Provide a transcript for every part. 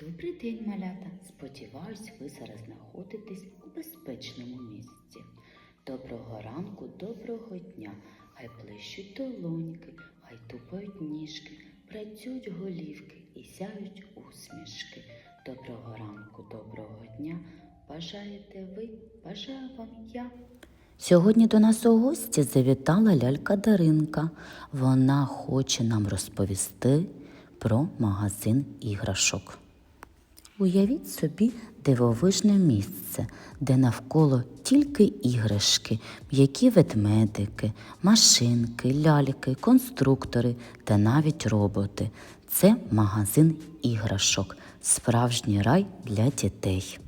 Добрий день, малята! Сподіваюсь, ви зараз знаходитесь у безпечному місці. Доброго ранку, доброго дня. Хай плещуть долоньки, хай тупають ніжки, працюють голівки і сяють усмішки. Доброго ранку, доброго дня. Бажаєте ви, бажаю вам я. Сьогодні до нас у гості завітала лялька Даринка. Вона хоче нам розповісти про магазин іграшок. Уявіть собі дивовижне місце, де навколо тільки іграшки, м'які ведмедики, машинки, ляльки, конструктори та навіть роботи. Це магазин іграшок, справжній рай для дітей.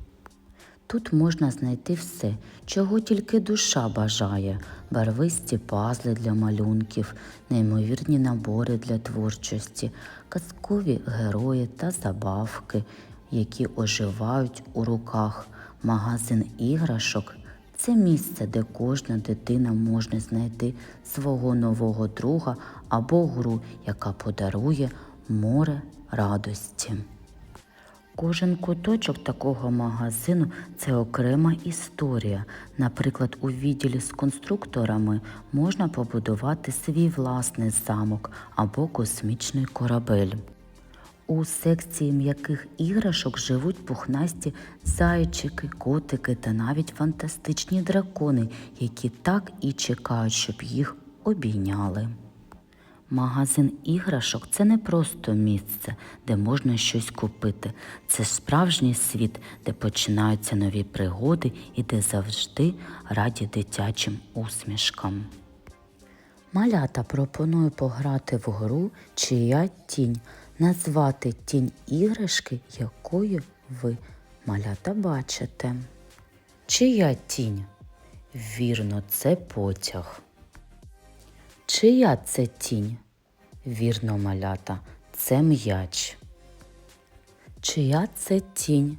Тут можна знайти все, чого тільки душа бажає: барвисті пазли для малюнків, неймовірні набори для творчості, казкові герої та забавки, які оживають у руках. Магазин іграшок це місце, де кожна дитина може знайти свого нового друга або гру, яка подарує море радості. Кожен куточок такого магазину це окрема історія. Наприклад, у відділі з конструкторами можна побудувати свій власний замок або космічний корабель. У секції м'яких іграшок живуть пухнасті зайчики, котики та навіть фантастичні дракони, які так і чекають, щоб їх обійняли. Магазин іграшок це не просто місце, де можна щось купити. Це справжній світ, де починаються нові пригоди і де завжди раді дитячим усмішкам. Малята пропоную пограти в гру Чия тінь, назвати тінь іграшки, якою ви малята бачите. Чия тінь? Вірно, це потяг. Чия це тінь? Вірно, малята, це м'яч. Чия це тінь?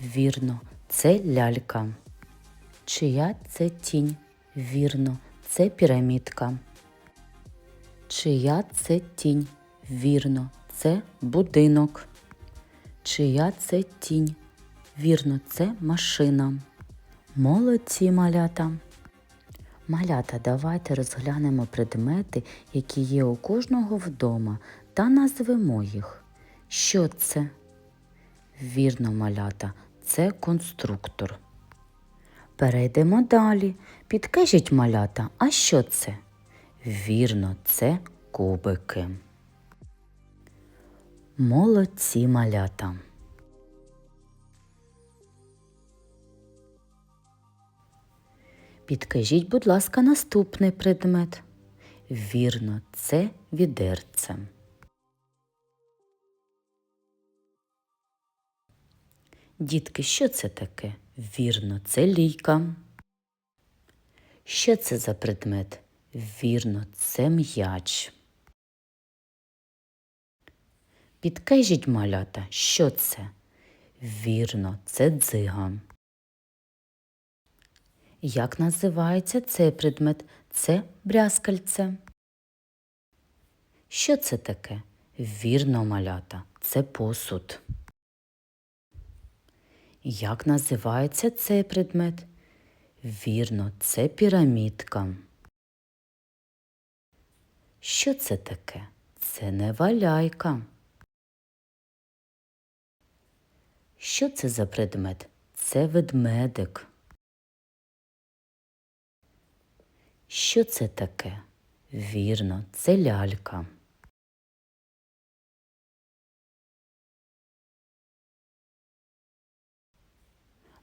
Вірно, це лялька. Чия це тінь? Вірно, це пірамідка. Чия це тінь? Вірно, це будинок. Чия це тінь? Вірно, це машина. Молодці малята. Малята, давайте розглянемо предмети, які є у кожного вдома, та назвемо їх. Що це? Вірно, малята, це конструктор. Перейдемо далі. Підкажіть малята, а що це? Вірно, це кубики. Молодці малята. Підкажіть, будь ласка, наступний предмет. Вірно, це відерце. Дітки, що це таке? Вірно, це лійка. Що це за предмет? Вірно, це м'яч. Підкажіть, малята, що це? Вірно, це дзига. Як називається цей предмет? Це брязкальце. Що це таке? Вірно, малята, це посуд. Як називається цей предмет? Вірно, це пірамідка. Що це таке? Це не валяйка. Що це за предмет? Це ведмедик. Що це таке? Вірно, це лялька.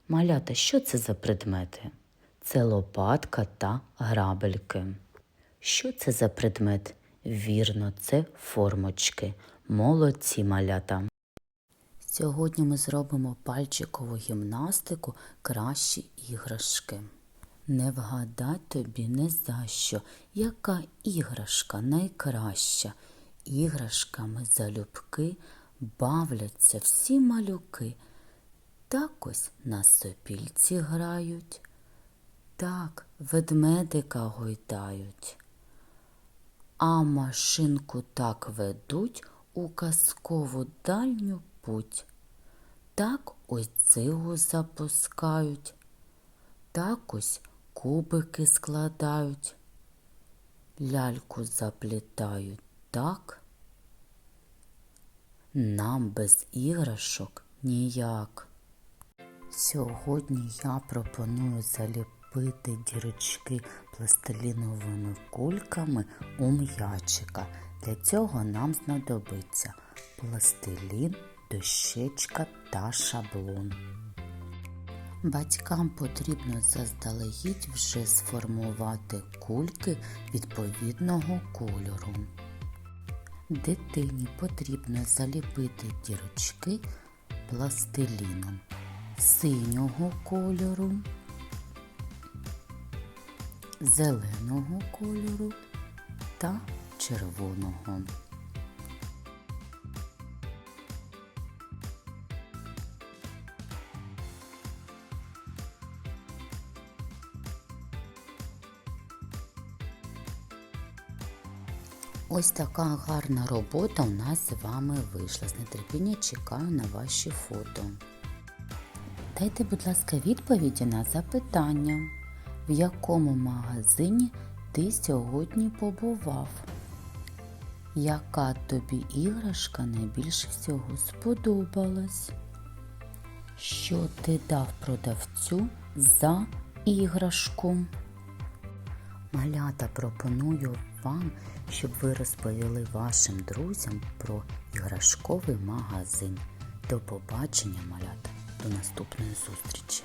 Малята, що це за предмети? Це лопатка та грабельки. Що це за предмет? Вірно, це формочки. Молодці малята. Сьогодні ми зробимо пальчикову гімнастику кращі іграшки. Не вгадать тобі не за що, яка іграшка найкраща. Іграшками залюбки бавляться всі малюки. Так ось на сопільці грають, так ведмедика гойдають, а машинку так ведуть у казкову дальню путь. Так ось цигу запускають, так ось кубики складають, ляльку заплітають так. Нам без іграшок ніяк. Сьогодні я пропоную заліпити дірочки пластиліновими кульками у м'ячика. Для цього нам знадобиться пластилін, дощечка та шаблон. Батькам потрібно заздалегідь вже сформувати кульки відповідного кольору. Дитині потрібно заліпити дірочки пластиліном синього кольору, зеленого кольору та червоного. Ось така гарна робота у нас з вами вийшла. З нетерпіння чекаю на ваші фото. Дайте, будь ласка, відповіді на запитання, в якому магазині ти сьогодні побував? Яка тобі іграшка найбільше всього сподобалась? Що ти дав продавцю за іграшку? Малята пропоную вам, щоб ви розповіли вашим друзям про іграшковий магазин. До побачення, малята! До наступної зустрічі!